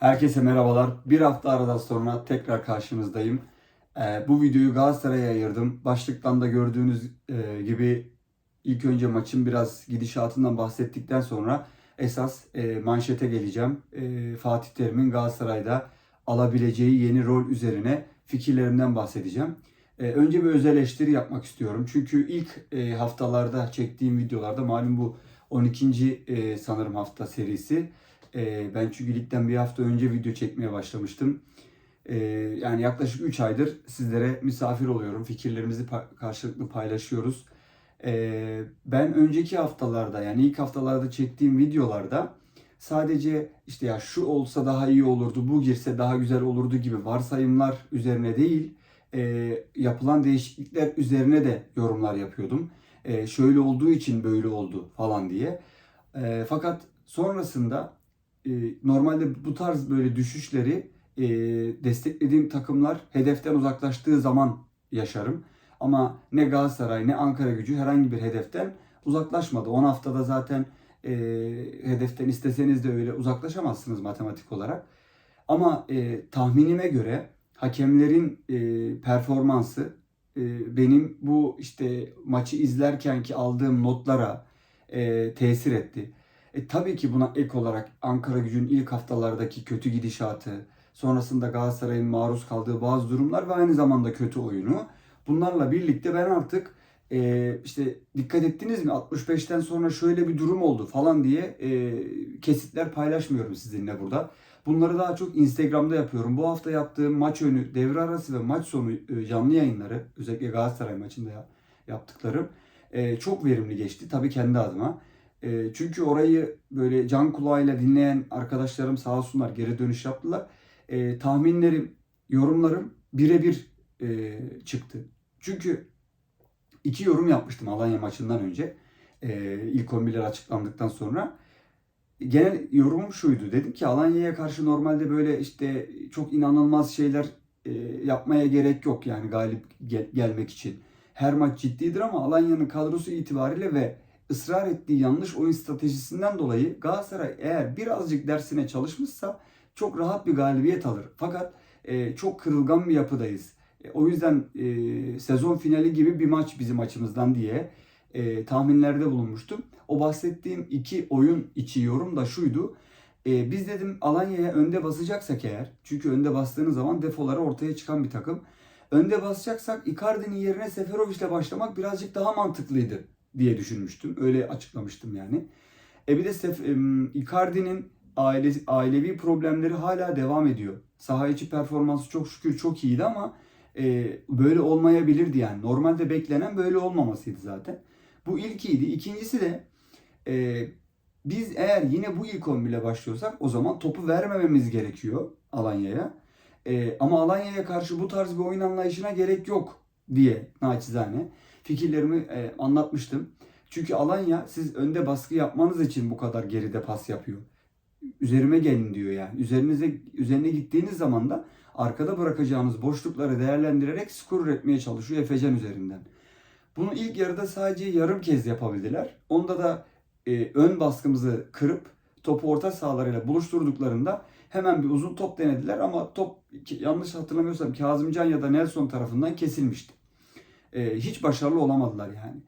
Herkese merhabalar. Bir hafta aradan sonra tekrar karşınızdayım. Ee, bu videoyu Galatasaray'a ayırdım. Başlıktan da gördüğünüz e, gibi ilk önce maçın biraz gidişatından bahsettikten sonra esas e, manşete geleceğim. E, Fatih Terim'in Galatasaray'da alabileceği yeni rol üzerine fikirlerimden bahsedeceğim. Önce bir öz eleştiri yapmak istiyorum. Çünkü ilk haftalarda çektiğim videolarda malum bu 12. e, sanırım hafta serisi. E, ben çünkü ligden bir hafta önce video çekmeye başlamıştım. E, yani yaklaşık 3 aydır sizlere misafir oluyorum. Fikirlerimizi karşılıklı paylaşıyoruz. E, ben önceki haftalarda yani ilk haftalarda çektiğim videolarda sadece işte ya şu olsa daha iyi olurdu, bu girse daha güzel olurdu gibi varsayımlar üzerine değil, e, yapılan değişiklikler üzerine de yorumlar yapıyordum. E, şöyle olduğu için böyle oldu falan diye. E, fakat sonrasında e, normalde bu tarz böyle düşüşleri e, desteklediğim takımlar hedeften uzaklaştığı zaman yaşarım. Ama ne Galatasaray ne Ankara gücü herhangi bir hedeften uzaklaşmadı. 10 haftada zaten e, hedeften isteseniz de öyle uzaklaşamazsınız matematik olarak. Ama e, tahminime göre hakemlerin e, performansı e, benim bu işte maçı izlerken ki aldığım notlara e, tesir etti. E, tabii ki buna ek olarak Ankara gücünün ilk haftalardaki kötü gidişatı, sonrasında Galatasaray'ın maruz kaldığı bazı durumlar ve aynı zamanda kötü oyunu. Bunlarla birlikte ben artık e, işte dikkat ettiniz mi 65'ten sonra şöyle bir durum oldu falan diye e, kesitler paylaşmıyorum sizinle burada. Bunları daha çok Instagram'da yapıyorum. Bu hafta yaptığım maç önü, devre arası ve maç sonu e, canlı yayınları, özellikle Galatasaray maçında ya- yaptıklarım e, çok verimli geçti. Tabii kendi adıma. E, çünkü orayı böyle can kulağıyla dinleyen arkadaşlarım sağ olsunlar geri dönüş yaptılar. E, tahminlerim, yorumlarım birebir e, çıktı. Çünkü iki yorum yapmıştım Alanya maçından önce. E, ilk 11'ler açıklandıktan sonra. Genel yorumum şuydu. Dedim ki Alanya'ya karşı normalde böyle işte çok inanılmaz şeyler e, yapmaya gerek yok yani galip gel- gelmek için. Her maç ciddidir ama Alanya'nın kadrosu itibariyle ve ısrar ettiği yanlış oyun stratejisinden dolayı Galatasaray eğer birazcık dersine çalışmışsa çok rahat bir galibiyet alır. Fakat e, çok kırılgan bir yapıdayız. E, o yüzden e, sezon finali gibi bir maç bizim açımızdan diye e, tahminlerde bulunmuştum. O bahsettiğim iki oyun içi yorum da şuydu. E, biz dedim Alanya'ya önde basacaksak eğer, çünkü önde bastığınız zaman defoları ortaya çıkan bir takım. Önde basacaksak Icardi'nin yerine Seferovic'le başlamak birazcık daha mantıklıydı diye düşünmüştüm. Öyle açıklamıştım yani. E bir de Sef- Icardi'nin aile, ailevi problemleri hala devam ediyor. Saha içi performansı çok şükür çok iyiydi ama e, böyle olmayabilirdi yani. Normalde beklenen böyle olmamasıydı zaten. Bu ilkiydi. İkincisi de e, biz eğer yine bu ilk 11 ile başlıyorsak o zaman topu vermememiz gerekiyor Alanya'ya. E, ama Alanya'ya karşı bu tarz bir oyun anlayışına gerek yok diye naçizane fikirlerimi e, anlatmıştım. Çünkü Alanya siz önde baskı yapmanız için bu kadar geride pas yapıyor. Üzerime gelin diyor yani. Üzerinize üzerine gittiğiniz zaman da arkada bırakacağınız boşlukları değerlendirerek skor üretmeye çalışıyor Efecan üzerinden. Bunu ilk yarıda sadece yarım kez yapabildiler. Onda da e, ön baskımızı kırıp topu orta sahalarıyla buluşturduklarında hemen bir uzun top denediler ama top yanlış hatırlamıyorsam Kazımcan ya da Nelson tarafından kesilmişti. E, hiç başarılı olamadılar yani.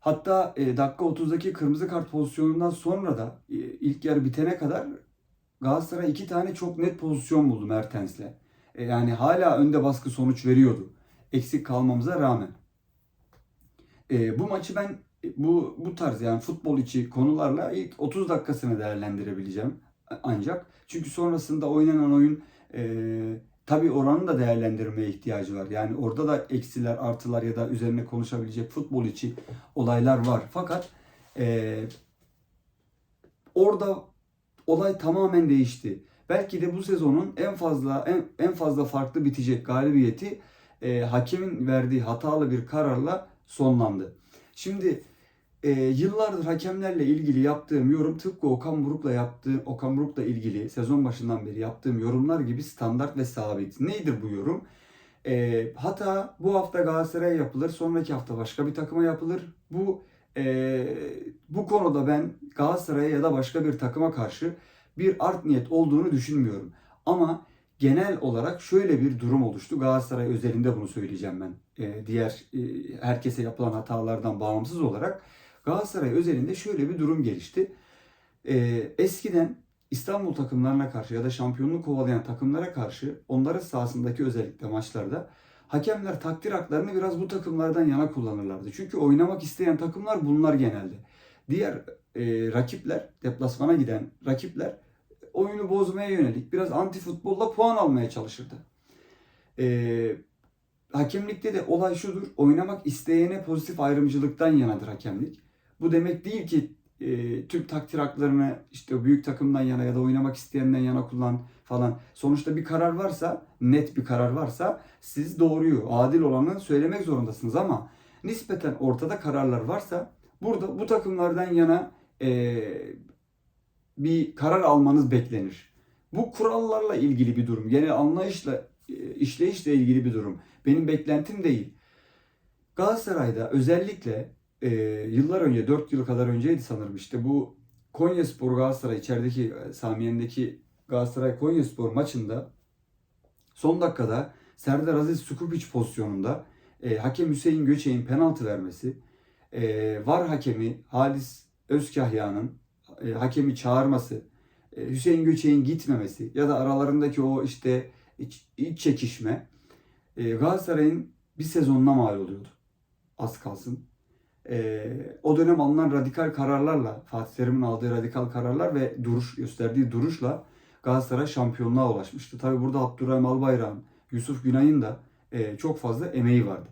Hatta e, dakika 30'daki kırmızı kart pozisyonundan sonra da e, ilk yarı bitene kadar Galatasaray iki tane çok net pozisyon buldu Mertens'le. E, yani hala önde baskı sonuç veriyordu. Eksik kalmamıza rağmen. E, bu maçı ben e, bu bu tarz yani futbol içi konularla ilk 30 dakikasını değerlendirebileceğim ancak çünkü sonrasında oynanan oyun e, tabii oranın da değerlendirmeye ihtiyacı var. Yani orada da eksiler, artılar ya da üzerine konuşabilecek futbol içi olaylar var. Fakat e, orada olay tamamen değişti. Belki de bu sezonun en fazla en, en fazla farklı bitecek galibiyeti e, hakemin verdiği hatalı bir kararla sonlandı. Şimdi e, yıllardır hakemlerle ilgili yaptığım yorum tıpkı Okan Buruk'la yaptığım Okan Buruk'la ilgili sezon başından beri yaptığım yorumlar gibi standart ve sabit. Neydir bu yorum? E, hata bu hafta Galatasaray'a yapılır, sonraki hafta başka bir takıma yapılır. Bu e, bu konuda ben Galatasaray'a ya da başka bir takıma karşı bir art niyet olduğunu düşünmüyorum. Ama genel olarak şöyle bir durum oluştu. Galatasaray özelinde bunu söyleyeceğim ben. Ee, diğer e, herkese yapılan hatalardan bağımsız olarak Galatasaray özelinde şöyle bir durum gelişti. Ee, eskiden İstanbul takımlarına karşı ya da şampiyonluk kovalayan takımlara karşı onların sahasındaki özellikle maçlarda hakemler takdir haklarını biraz bu takımlardan yana kullanırlardı. Çünkü oynamak isteyen takımlar bunlar genelde. Diğer e, rakipler, deplasmana giden rakipler oyunu bozmaya yönelik biraz anti futbolla puan almaya çalışırdı. E, hakemlikte de olay şudur. Oynamak isteyene pozitif ayrımcılıktan yanadır hakemlik. Bu demek değil ki e, tüm takdir haklarını işte büyük takımdan yana ya da oynamak isteyenden yana kullan falan. Sonuçta bir karar varsa, net bir karar varsa siz doğruyu, adil olanı söylemek zorundasınız ama nispeten ortada kararlar varsa burada bu takımlardan yana e, bir karar almanız beklenir. Bu kurallarla ilgili bir durum. Genel anlayışla, e, işleyişle ilgili bir durum. Benim beklentim değil. Galatasaray'da özellikle e, yıllar önce, 4 yıl kadar önceydi sanırım işte bu Konyaspor Galatasaray içerideki e, Samiyen'deki Galatasaray Konyaspor maçında son dakikada Serdar Aziz Sukupic pozisyonunda e, hakem Hüseyin Göçek'in penaltı vermesi, e, var hakemi Halis Özkahya'nın e, hakemi çağırması, e, Hüseyin Göçek'in gitmemesi ya da aralarındaki o işte iç, iç çekişme e, Galatasaray'ın bir sezonuna mal oluyordu. Az kalsın. E, o dönem alınan radikal kararlarla, Fatih Terim'in aldığı radikal kararlar ve duruş gösterdiği duruşla Galatasaray şampiyonluğa ulaşmıştı. Tabi burada Abdurrahim Albayrak'ın, Yusuf Günay'ın da e, çok fazla emeği vardı.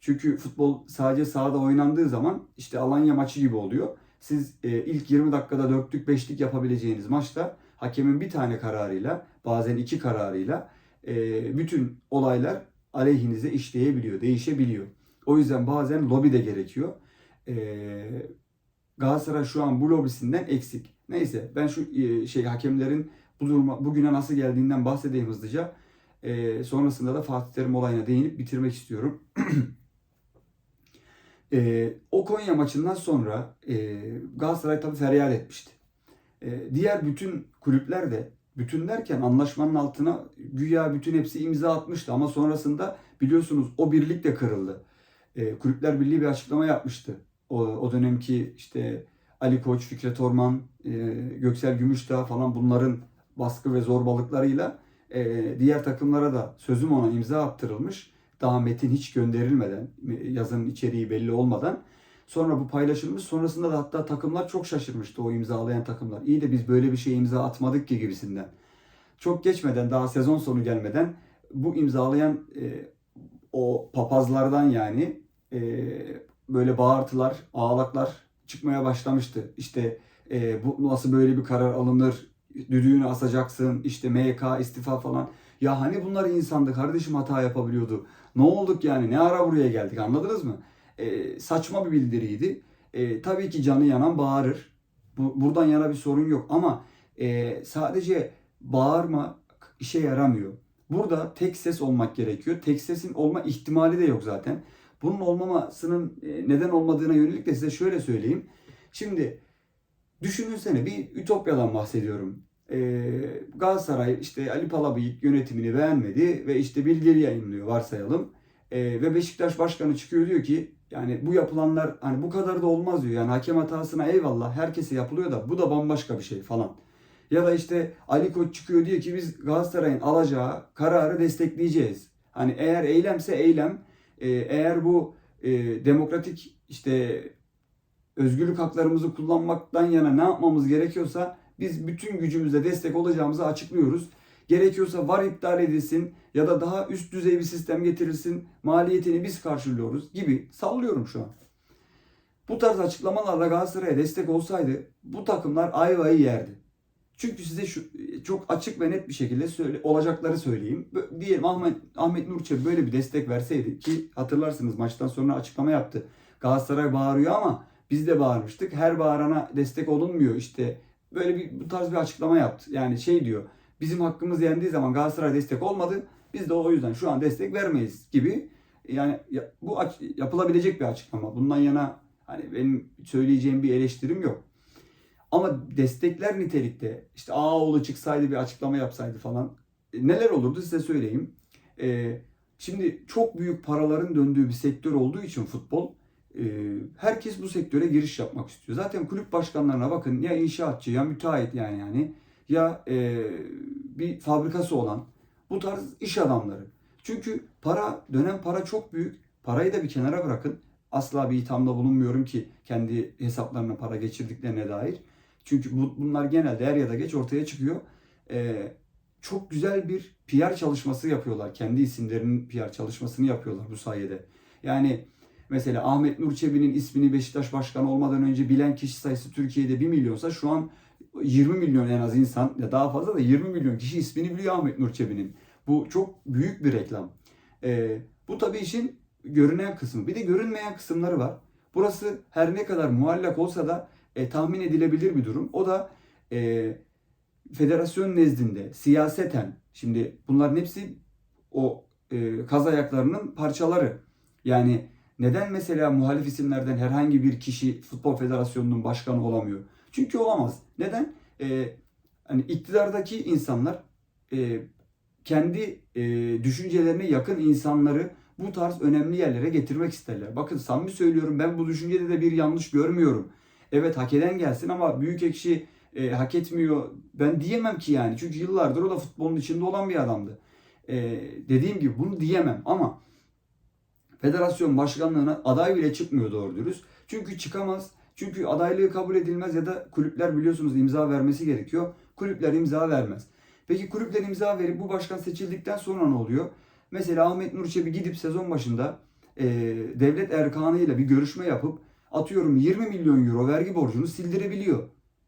Çünkü futbol sadece sahada oynandığı zaman işte Alanya maçı gibi oluyor. Siz e, ilk 20 dakikada dörtlük beşlik yapabileceğiniz maçta hakemin bir tane kararıyla bazen iki kararıyla e, bütün olaylar aleyhinize işleyebiliyor, değişebiliyor. O yüzden bazen lobi de gerekiyor. E, Galatasaray şu an bu lobisinden eksik. Neyse ben şu e, şey hakemlerin bu duruma bugüne nasıl geldiğinden bahsedeyim hızlıca. E, sonrasında da Fatih Terim olayına değinip bitirmek istiyorum. e, o Konya maçından sonra e, Galatasaray tabii feryat etmişti. E, diğer bütün kulüpler de bütün derken anlaşmanın altına güya bütün hepsi imza atmıştı ama sonrasında biliyorsunuz o birlik de kırıldı. E, Kulüpler Birliği bir açıklama yapmıştı. O, o dönemki işte Ali Koç, Fikret Orman, e, Göksel Gümüşdağ falan bunların baskı ve zorbalıklarıyla e, diğer takımlara da sözüm ona imza attırılmış. Daha metin hiç gönderilmeden, yazının içeriği belli olmadan. Sonra bu paylaşılmış. Sonrasında da hatta takımlar çok şaşırmıştı o imzalayan takımlar. İyi de biz böyle bir şey imza atmadık ki gibisinden. Çok geçmeden daha sezon sonu gelmeden bu imzalayan e, o papazlardan yani e, böyle bağırtılar, ağlaklar çıkmaya başlamıştı. İşte e, bu nasıl böyle bir karar alınır, düdüğünü asacaksın, işte MK istifa falan. Ya hani bunlar insandı, kardeşim hata yapabiliyordu. Ne olduk yani, ne ara buraya geldik anladınız mı? E, saçma bir bildiriydi. E, tabii ki canı yanan bağırır. Bu, buradan yana bir sorun yok ama e, sadece bağırma işe yaramıyor. Burada tek ses olmak gerekiyor. Tek sesin olma ihtimali de yok zaten. Bunun olmamasının e, neden olmadığına yönelik de size şöyle söyleyeyim. Şimdi düşününsene bir ütopyadan bahsediyorum. Ee, Galatasaray işte Ali Palabıyık yönetimini beğenmedi ve işte bildiri yayınlıyor varsayalım. Ee, ve Beşiktaş Başkanı çıkıyor diyor ki yani bu yapılanlar hani bu kadar da olmaz diyor. Yani hakem hatasına eyvallah herkese yapılıyor da bu da bambaşka bir şey falan. Ya da işte Ali Koç çıkıyor diyor ki biz Galatasaray'ın alacağı kararı destekleyeceğiz. Hani eğer eylemse eylem, e, eğer bu e, demokratik işte özgürlük haklarımızı kullanmaktan yana ne yapmamız gerekiyorsa biz bütün gücümüzle destek olacağımızı açıklıyoruz. Gerekiyorsa var iptal edilsin ya da daha üst düzey bir sistem getirilsin. Maliyetini biz karşılıyoruz gibi sallıyorum şu an. Bu tarz açıklamalarla Galatasaray'a destek olsaydı bu takımlar ayvayı yerdi. Çünkü size şu çok açık ve net bir şekilde söyle, olacakları söyleyeyim. Diyelim Ahmet, Ahmet Nurçev böyle bir destek verseydi ki hatırlarsınız maçtan sonra açıklama yaptı. Galatasaray bağırıyor ama biz de bağırmıştık. Her bağırana destek olunmuyor işte. Böyle bir bu tarz bir açıklama yaptı. Yani şey diyor. Bizim hakkımız yendiği zaman Galatasaray destek olmadı. Biz de o yüzden şu an destek vermeyiz gibi. Yani bu yapılabilecek bir açıklama. Bundan yana hani benim söyleyeceğim bir eleştirim yok. Ama destekler nitelikte işte Ağaoğlu çıksaydı bir açıklama yapsaydı falan e, neler olurdu size söyleyeyim. E, şimdi çok büyük paraların döndüğü bir sektör olduğu için futbol e, herkes bu sektöre giriş yapmak istiyor. Zaten kulüp başkanlarına bakın ya inşaatçı ya müteahhit yani yani ya bir fabrikası olan bu tarz iş adamları. Çünkü para dönen para çok büyük. Parayı da bir kenara bırakın. Asla bir ithamda bulunmuyorum ki kendi hesaplarına para geçirdiklerine dair. Çünkü bu, bunlar genelde er ya da geç ortaya çıkıyor. Ee, çok güzel bir PR çalışması yapıyorlar. Kendi isimlerinin PR çalışmasını yapıyorlar bu sayede. Yani mesela Ahmet Nur Çebi'nin ismini Beşiktaş Başkanı olmadan önce bilen kişi sayısı Türkiye'de 1 milyonsa şu an 20 milyon en az insan ya daha fazla da 20 milyon kişi ismini biliyor Ahmet Nur Çebi'nin. Bu çok büyük bir reklam. Ee, bu tabii işin görünen kısmı. Bir de görünmeyen kısımları var. Burası her ne kadar muallak olsa da e, tahmin edilebilir bir durum. O da e, federasyon nezdinde siyaseten şimdi bunların hepsi o e, kaz ayaklarının parçaları. Yani neden mesela muhalif isimlerden herhangi bir kişi futbol federasyonunun başkanı olamıyor? Çünkü olamaz. Neden? E, hani iktidardaki insanlar e, kendi e, düşüncelerine yakın insanları bu tarz önemli yerlere getirmek isterler. Bakın samimi söylüyorum ben bu düşüncede de bir yanlış görmüyorum. Evet hak eden gelsin ama büyük ekşi e, hak etmiyor. Ben diyemem ki yani. Çünkü yıllardır o da futbolun içinde olan bir adamdı. E, dediğim gibi bunu diyemem ama federasyon başkanlığına aday bile çıkmıyor doğru dürüst. Çünkü çıkamaz. Çünkü adaylığı kabul edilmez ya da kulüpler biliyorsunuz imza vermesi gerekiyor. Kulüpler imza vermez. Peki kulüpler imza verip bu başkan seçildikten sonra ne oluyor? Mesela Ahmet Nur Çebi gidip sezon başında e, devlet erkanı ile bir görüşme yapıp atıyorum 20 milyon euro vergi borcunu sildirebiliyor.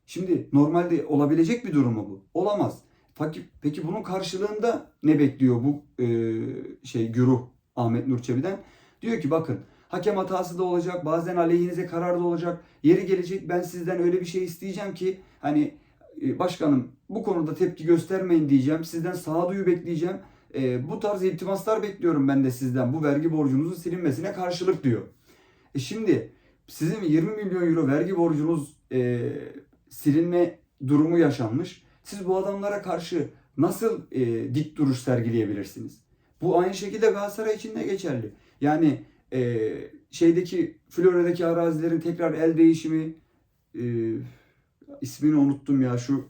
Şimdi normalde olabilecek bir durum mu bu? Olamaz. Peki, peki bunun karşılığında ne bekliyor bu e, şey güruh Ahmet Nur Çebi'den? Diyor ki bakın hakem hatası da olacak, bazen aleyhinize karar da olacak. Yeri gelecek ben sizden öyle bir şey isteyeceğim ki hani e, başkanım bu konuda tepki göstermeyin diyeceğim. Sizden sağduyu bekleyeceğim. E, bu tarz iltimaslar bekliyorum ben de sizden bu vergi borcunuzun silinmesine karşılık diyor. E şimdi sizin 20 milyon euro vergi borcunuz e, silinme durumu yaşanmış. Siz bu adamlara karşı nasıl e, dik duruş sergileyebilirsiniz? Bu aynı şekilde Galatasaray için de geçerli. Yani e, şeydeki Florya'daki arazilerin tekrar el değişimi e, ismini unuttum ya şu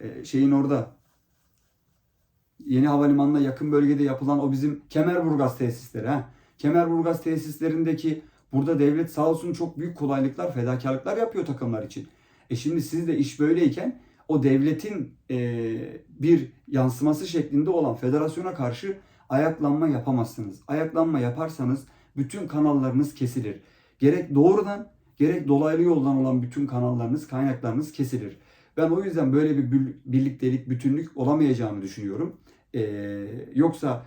e, şeyin orada yeni havalimanına yakın bölgede yapılan o bizim Kemerburgaz tesisleri. Ha? Kemerburgaz tesislerindeki burada devlet sağ olsun çok büyük kolaylıklar, fedakarlıklar yapıyor takımlar için. E şimdi siz de iş böyleyken o devletin e, bir yansıması şeklinde olan federasyona karşı ayaklanma yapamazsınız. Ayaklanma yaparsanız bütün kanallarınız kesilir. Gerek doğrudan gerek dolaylı yoldan olan bütün kanallarınız, kaynaklarınız kesilir. Ben o yüzden böyle bir birliktelik, bütünlük olamayacağını düşünüyorum. Ee, yoksa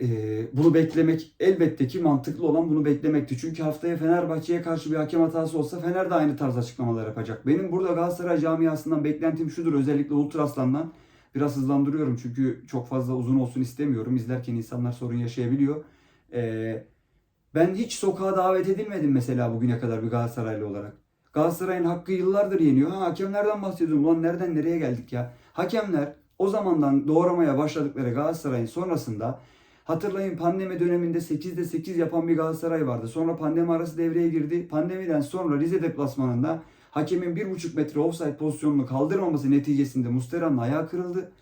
e, bunu beklemek elbette ki mantıklı olan bunu beklemekti. Çünkü haftaya Fenerbahçe'ye karşı bir hakem hatası olsa Fener de aynı tarz açıklamalar yapacak. Benim burada Galatasaray camiasından beklentim şudur özellikle Ultraslan'dan. Biraz hızlandırıyorum çünkü çok fazla uzun olsun istemiyorum. İzlerken insanlar sorun yaşayabiliyor. Ee, ben hiç sokağa davet edilmedim mesela bugüne kadar bir Galatasaraylı olarak. Galatasaray'ın hakkı yıllardır yeniyor. Ha hakemlerden bahsediyorum. Ulan nereden nereye geldik ya? Hakemler o zamandan doğramaya başladıkları Galatasaray'ın sonrasında hatırlayın pandemi döneminde 8'de 8 yapan bir Galatasaray vardı. Sonra pandemi arası devreye girdi. Pandemiden sonra Rize deplasmanında hakemin 1,5 metre offside pozisyonunu kaldırmaması neticesinde Mustera'nın ayağı kırıldı.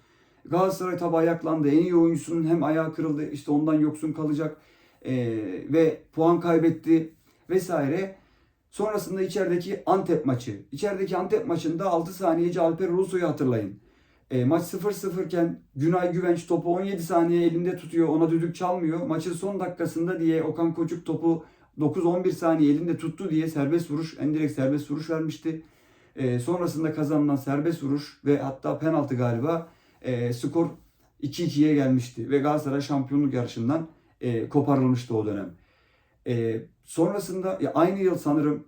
Galatasaray tabi ayaklandı. En iyi oyuncusunun hem ayağı kırıldı. İşte ondan yoksun kalacak. Ee, ve puan kaybetti vesaire. Sonrasında içerideki Antep maçı. İçerideki Antep maçında 6 saniyeci Alper Ulusoy'u hatırlayın. E, maç 0-0 iken Günay Güvenç topu 17 saniye elinde tutuyor. Ona düdük çalmıyor. Maçın son dakikasında diye Okan Koçuk topu 9-11 saniye elinde tuttu diye serbest vuruş, en direkt serbest vuruş vermişti. E, sonrasında kazanılan serbest vuruş ve hatta penaltı galiba e, skor 2-2'ye gelmişti. Ve Galatasaray şampiyonluk yarışından e, koparılmıştı o dönem. E, sonrasında ya aynı yıl sanırım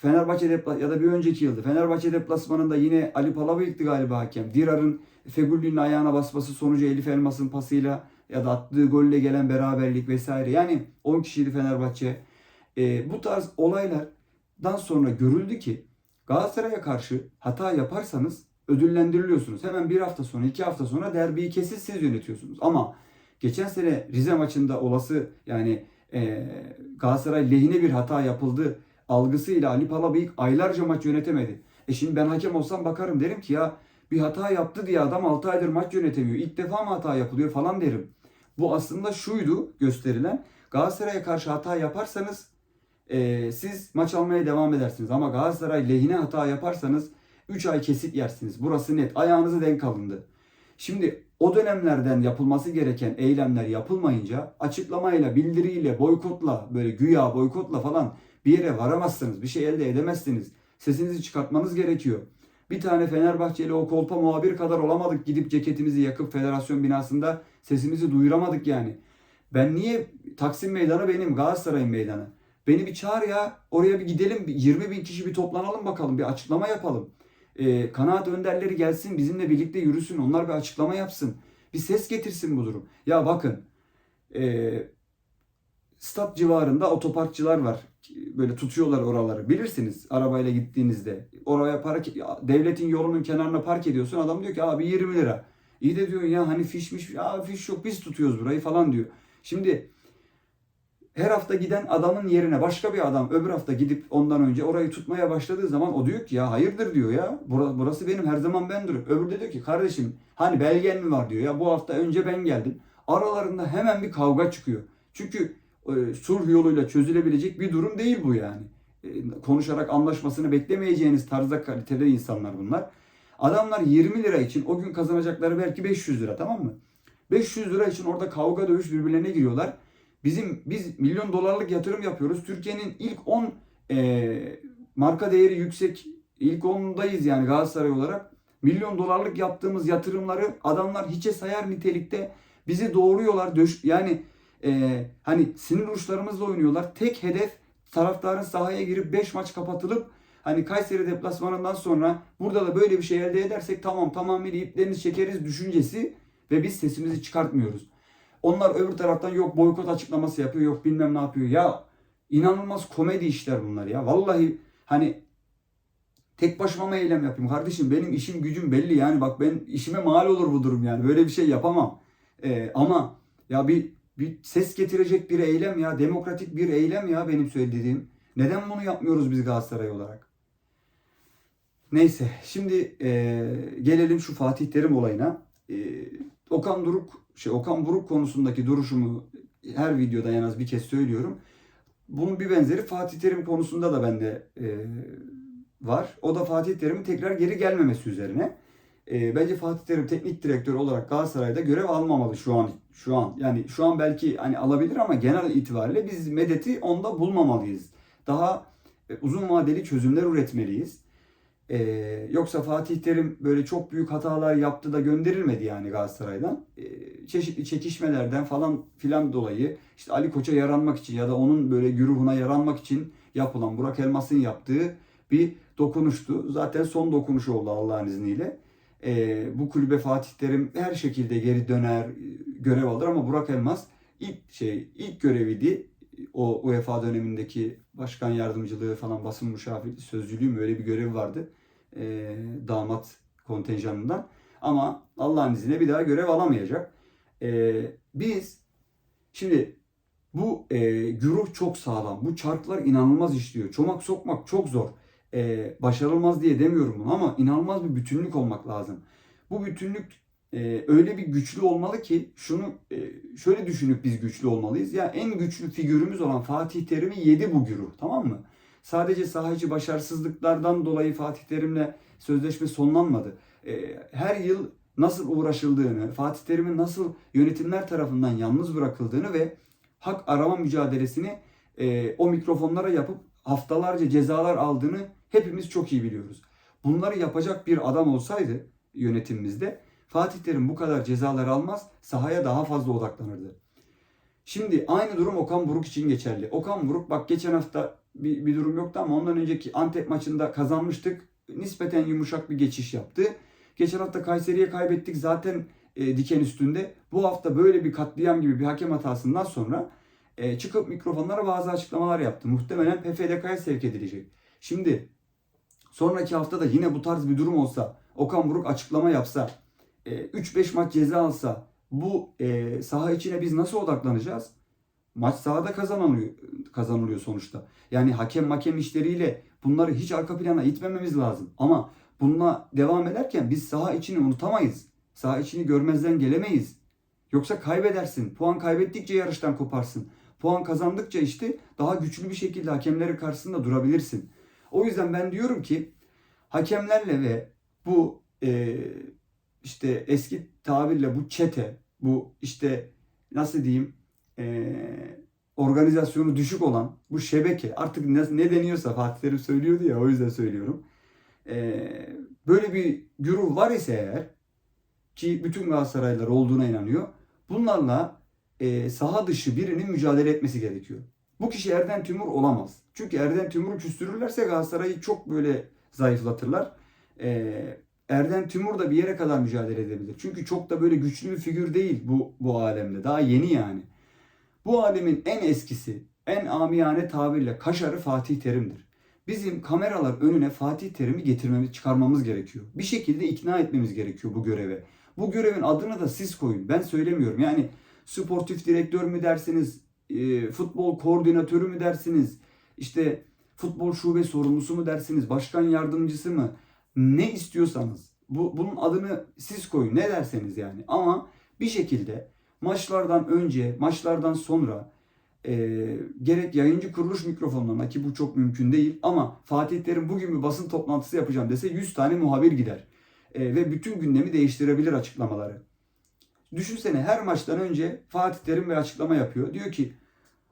Fenerbahçe depla ya da bir önceki yıldı. Fenerbahçe deplasmanında yine Ali Palabıyık'tı galiba hakem. Dirar'ın Fegülli'nin ayağına basması sonucu Elif Elmas'ın pasıyla ya da attığı golle gelen beraberlik vesaire. Yani 10 kişiydi Fenerbahçe. E, bu tarz olaylardan sonra görüldü ki Galatasaray'a karşı hata yaparsanız ödüllendiriliyorsunuz. Hemen bir hafta sonra, iki hafta sonra derbiyi kesin siz yönetiyorsunuz. Ama geçen sene Rize maçında olası yani e, Galatasaray lehine bir hata yapıldı algısıyla Ali Palabıyık aylarca maç yönetemedi. E şimdi ben hakem olsam bakarım derim ki ya bir hata yaptı diye adam 6 aydır maç yönetemiyor. İlk defa mı hata yapılıyor falan derim. Bu aslında şuydu gösterilen. Galatasaray'a karşı hata yaparsanız e, siz maç almaya devam edersiniz. Ama Galatasaray lehine hata yaparsanız 3 ay kesit yersiniz. Burası net. Ayağınızı denk alındı. Şimdi o dönemlerden yapılması gereken eylemler yapılmayınca açıklamayla, bildiriyle, boykotla, böyle güya boykotla falan bir yere varamazsınız. Bir şey elde edemezsiniz. Sesinizi çıkartmanız gerekiyor. Bir tane Fenerbahçeli o kolpa muhabir kadar olamadık gidip ceketimizi yakıp federasyon binasında sesimizi duyuramadık yani. Ben niye Taksim Meydanı benim Galatasaray'ın meydanı. Beni bir çağır ya oraya bir gidelim bir 20 bin kişi bir toplanalım bakalım bir açıklama yapalım. Ee, kanaat önderleri gelsin bizimle birlikte yürüsün onlar bir açıklama yapsın. Bir ses getirsin bu durum. Ya bakın ee, stat civarında otoparkçılar var. Böyle tutuyorlar oraları. Bilirsiniz arabayla gittiğinizde. Oraya park devletin yolunun kenarına park ediyorsun. Adam diyor ki abi 20 lira. İyi de diyor ya hani fişmiş. Ya fiş yok biz tutuyoruz burayı falan diyor. Şimdi her hafta giden adamın yerine başka bir adam öbür hafta gidip ondan önce orayı tutmaya başladığı zaman o diyor ki ya hayırdır diyor ya burası, benim her zaman ben dururum. Öbürü de diyor ki kardeşim hani belgen mi var diyor ya bu hafta önce ben geldim. Aralarında hemen bir kavga çıkıyor. Çünkü sulh yoluyla çözülebilecek bir durum değil bu yani. E, konuşarak anlaşmasını beklemeyeceğiniz tarzda kaliteli insanlar bunlar. Adamlar 20 lira için o gün kazanacakları belki 500 lira tamam mı? 500 lira için orada kavga dövüş birbirlerine giriyorlar. Bizim biz milyon dolarlık yatırım yapıyoruz. Türkiye'nin ilk 10 e, marka değeri yüksek ilk 10'dayız yani Galatasaray olarak. Milyon dolarlık yaptığımız yatırımları adamlar hiçe sayar nitelikte bizi doğruyorlar. Döş, yani e, hani sinir uçlarımızla oynuyorlar. Tek hedef taraftarın sahaya girip 5 maç kapatılıp hani Kayseri deplasmanından sonra burada da böyle bir şey elde edersek tamam tamamıyla iplerini çekeriz düşüncesi ve biz sesimizi çıkartmıyoruz. Onlar öbür taraftan yok boykot açıklaması yapıyor, yok bilmem ne yapıyor. Ya inanılmaz komedi işler bunlar ya. Vallahi hani tek başıma mı eylem yapayım kardeşim benim işim gücüm belli yani bak ben işime mal olur bu durum yani böyle bir şey yapamam. Ee, ama ya bir bir ses getirecek bir eylem ya demokratik bir eylem ya benim söylediğim. Neden bunu yapmıyoruz biz Galatasaray olarak? Neyse şimdi e, gelelim şu Fatih Terim olayına. E, Okan Duruk şey Okan Buruk konusundaki duruşumu her videoda en az bir kez söylüyorum. Bunun bir benzeri Fatih Terim konusunda da bende e, var. O da Fatih Terim'in tekrar geri gelmemesi üzerine. E, bence Fatih Terim teknik direktör olarak Galatasaray'da görev almamalı şu an. Şu an yani şu an belki hani alabilir ama genel itibariyle biz medeti onda bulmamalıyız. Daha e, uzun vadeli çözümler üretmeliyiz. Ee, yoksa Fatih Terim böyle çok büyük hatalar yaptı da gönderilmedi yani Galatasaray'dan. Ee, çeşitli çekişmelerden falan filan dolayı işte Ali Koç'a yaranmak için ya da onun böyle güruhuna yaranmak için yapılan Burak Elmas'ın yaptığı bir dokunuştu. Zaten son dokunuş oldu Allah'ın izniyle. Ee, bu kulübe Fatih Terim her şekilde geri döner, görev alır ama Burak Elmas ilk şey ilk göreviydi. O UEFA dönemindeki başkan yardımcılığı falan basın müşaviri sözcülüğü mü öyle bir görev vardı e, damat kontenjanından. Ama Allah'ın izniyle bir daha görev alamayacak. E, biz şimdi bu e, güruh çok sağlam. Bu çarklar inanılmaz işliyor. Çomak sokmak çok zor. E, başarılmaz diye demiyorum bunu ama inanılmaz bir bütünlük olmak lazım. Bu bütünlük e, öyle bir güçlü olmalı ki şunu e, şöyle düşünüp biz güçlü olmalıyız. Ya en güçlü figürümüz olan Fatih Terim'i yedi bu güruh tamam mı? Sadece sahici başarısızlıklardan dolayı Fatih Terim'le sözleşme sonlanmadı. E, her yıl nasıl uğraşıldığını, Fatih Terim'in nasıl yönetimler tarafından yalnız bırakıldığını ve hak arama mücadelesini e, o mikrofonlara yapıp haftalarca cezalar aldığını hepimiz çok iyi biliyoruz. Bunları yapacak bir adam olsaydı yönetimimizde Fatih Terim bu kadar cezalar almaz, sahaya daha fazla odaklanırdı. Şimdi aynı durum Okan Buruk için geçerli. Okan Buruk bak geçen hafta bir, bir durum yoktu ama ondan önceki Antep maçında kazanmıştık. Nispeten yumuşak bir geçiş yaptı. Geçen hafta Kayseri'ye kaybettik zaten e, diken üstünde. Bu hafta böyle bir katliam gibi bir hakem hatasından sonra e, çıkıp mikrofonlara bazı açıklamalar yaptı. Muhtemelen PFDK'ya sevk edilecek. Şimdi Sonraki hafta da yine bu tarz bir durum olsa, Okan Buruk açıklama yapsa, e, 3-5 maç ceza alsa bu e, saha içine biz nasıl odaklanacağız? Maç sahada kazanılıyor, kazanılıyor sonuçta. Yani hakem makem işleriyle bunları hiç arka plana itmememiz lazım. Ama bununla devam ederken biz saha içini unutamayız. Saha içini görmezden gelemeyiz. Yoksa kaybedersin. Puan kaybettikçe yarıştan koparsın. Puan kazandıkça işte daha güçlü bir şekilde hakemlerin karşısında durabilirsin. O yüzden ben diyorum ki hakemlerle ve bu e, işte eski tabirle bu çete, bu işte nasıl diyeyim e, organizasyonu düşük olan bu şebeke artık ne, ne deniyorsa Fatih Terim söylüyordu ya o yüzden söylüyorum. E, böyle bir güruh var ise eğer ki bütün Galatasaraylılar olduğuna inanıyor. Bunlarla e, saha dışı birinin mücadele etmesi gerekiyor. Bu kişi Erden Timur olamaz. Çünkü Erden Timur'u küstürürlerse Galatasaray'ı çok böyle zayıflatırlar. E, Erden Timur da bir yere kadar mücadele edebilir. Çünkü çok da böyle güçlü bir figür değil bu, bu alemde. Daha yeni yani. Bu alemin en eskisi, en amiyane tabirle kaşarı Fatih Terim'dir. Bizim kameralar önüne Fatih Terim'i getirmemiz, çıkarmamız gerekiyor. Bir şekilde ikna etmemiz gerekiyor bu göreve. Bu görevin adını da siz koyun. Ben söylemiyorum. Yani sportif direktör mü dersiniz, e, futbol koordinatörü mü dersiniz, işte futbol şube sorumlusu mu dersiniz, başkan yardımcısı mı, ne istiyorsanız. Bu, bunun adını siz koyun. Ne derseniz yani. Ama bir şekilde maçlardan önce, maçlardan sonra e, gerek yayıncı kuruluş mikrofonlarına ki bu çok mümkün değil ama Fatih Terim bugün bir basın toplantısı yapacağım dese 100 tane muhabir gider. E, ve bütün gündemi değiştirebilir açıklamaları. Düşünsene her maçtan önce Fatih Terim bir açıklama yapıyor. Diyor ki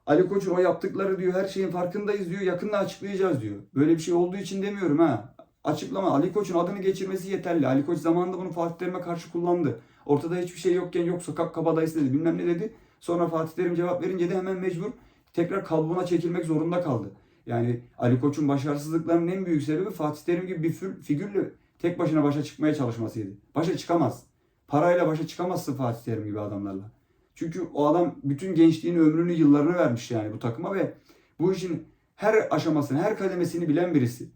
Ali Koç'un o yaptıkları diyor her şeyin farkındayız diyor yakında açıklayacağız diyor. Böyle bir şey olduğu için demiyorum ha. Açıklama Ali Koç'un adını geçirmesi yeterli. Ali Koç zamanında bunu Fatih Terim'e karşı kullandı. Ortada hiçbir şey yokken yok sokak kabadayısı dedi bilmem ne dedi. Sonra Fatih Terim cevap verince de hemen mecbur tekrar kabuğuna çekilmek zorunda kaldı. Yani Ali Koç'un başarısızlıklarının en büyük sebebi Fatih Terim gibi bir figürle tek başına başa çıkmaya çalışmasıydı. Başa çıkamaz. Parayla başa çıkamazsın Fatih Terim gibi adamlarla. Çünkü o adam bütün gençliğini, ömrünü, yıllarını vermiş yani bu takıma ve bu işin her aşamasını, her kademesini bilen birisi.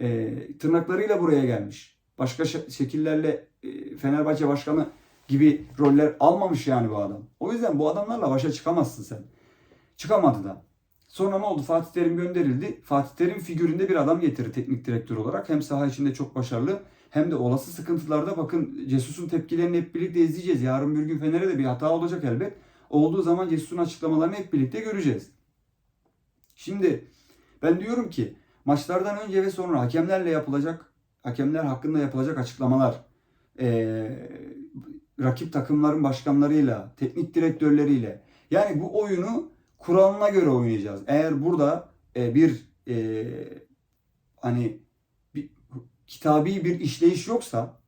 E, tırnaklarıyla buraya gelmiş. Başka şekillerle e, Fenerbahçe başkanı gibi roller almamış yani bu adam. O yüzden bu adamlarla başa çıkamazsın sen. Çıkamadı da. Sonra ne oldu? Fatih Terim gönderildi. Fatih Terim figüründe bir adam getirdi teknik direktör olarak. Hem saha içinde çok başarılı hem de olası sıkıntılarda bakın Cesus'un tepkilerini hep birlikte izleyeceğiz. Yarın bir gün Fener'e de bir hata olacak elbet. Olduğu zaman Cesus'un açıklamalarını hep birlikte göreceğiz. Şimdi ben diyorum ki maçlardan önce ve sonra hakemlerle yapılacak, hakemler hakkında yapılacak açıklamalar, ee, rakip takımların başkanlarıyla, teknik direktörleriyle yani bu oyunu kuralına göre oynayacağız. Eğer burada e, bir e, hani kitabi bir işleyiş yoksa,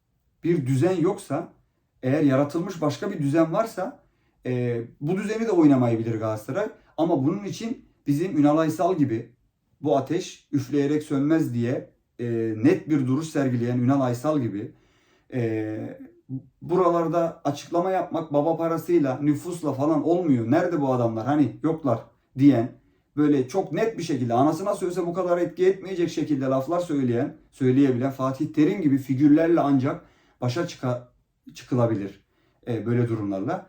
bir düzen yoksa, eğer yaratılmış başka bir düzen varsa e, bu düzeni de oynamayabilir Galatasaray. Ama bunun için bizim Ünal Aysal gibi bu ateş üfleyerek sönmez diye e, net bir duruş sergileyen Ünal Aysal gibi e, buralarda açıklama yapmak baba parasıyla, nüfusla falan olmuyor. Nerede bu adamlar? Hani yoklar diyen böyle çok net bir şekilde anasına söylese bu kadar etki etmeyecek şekilde laflar söyleyen, söyleyebilen Fatih Terim gibi figürlerle ancak başa çıka, çıkılabilir e, böyle durumlarla.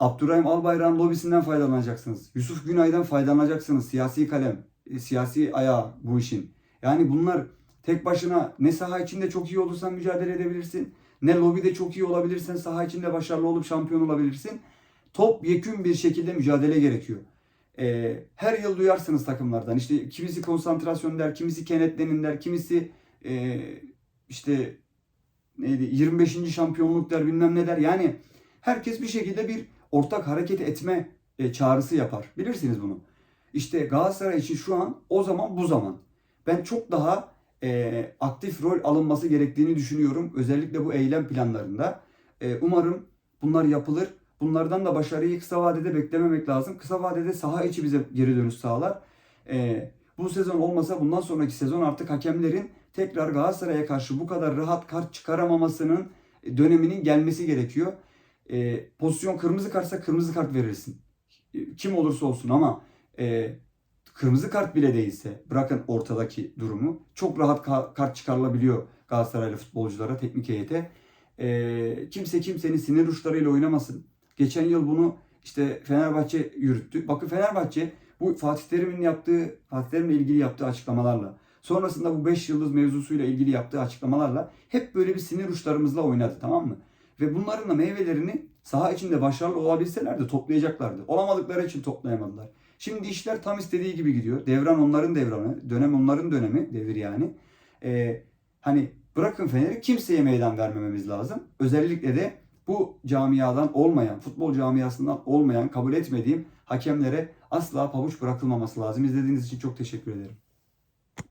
Abdurrahim Albayrak'ın lobisinden faydalanacaksınız. Yusuf Günay'dan faydalanacaksınız. Siyasi kalem, e, siyasi ayağı bu işin. Yani bunlar tek başına ne saha içinde çok iyi olursan mücadele edebilirsin ne lobide çok iyi olabilirsin, saha içinde başarılı olup şampiyon olabilirsin. Top yekün bir şekilde mücadele gerekiyor. Ee, her yıl duyarsınız takımlardan. İşte kimisi konsantrasyon der, kimisi kenetlenin der, kimisi e, işte neydi 25. şampiyonluk der bilmem ne der. Yani herkes bir şekilde bir ortak hareket etme e, çağrısı yapar. Bilirsiniz bunu. İşte Galatasaray için şu an o zaman bu zaman. Ben çok daha e, aktif rol alınması gerektiğini düşünüyorum. Özellikle bu eylem planlarında. E, umarım bunlar yapılır. Bunlardan da başarıyı kısa vadede beklememek lazım. Kısa vadede saha içi bize geri dönüş sağlar. E, bu sezon olmasa bundan sonraki sezon artık hakemlerin tekrar Galatasaray'a karşı bu kadar rahat kart çıkaramamasının döneminin gelmesi gerekiyor. E, pozisyon kırmızı kartsa kırmızı kart verirsin. E, kim olursa olsun ama e, kırmızı kart bile değilse bırakın ortadaki durumu çok rahat ka- kart çıkarılabiliyor Galatasaraylı futbolculara, teknik heyete. Ee, kimse kimsenin sinir uçlarıyla oynamasın. Geçen yıl bunu işte Fenerbahçe yürüttü. Bakın Fenerbahçe bu Fatih Terim'in yaptığı, Fatih Terim'le ilgili yaptığı açıklamalarla, sonrasında bu 5 yıldız mevzusuyla ilgili yaptığı açıklamalarla hep böyle bir sinir uçlarımızla oynadı tamam mı? Ve bunların da meyvelerini saha içinde başarılı olabilseler de toplayacaklardı. Olamadıkları için toplayamadılar. Şimdi işler tam istediği gibi gidiyor. Devran onların devranı, dönem onların dönemi, devir yani. Ee, hani bırakın Fener'i kimseye meydan vermememiz lazım. Özellikle de bu camiadan olmayan, futbol camiasından olmayan, kabul etmediğim hakemlere asla pabuç bırakılmaması lazım. İzlediğiniz için çok teşekkür ederim.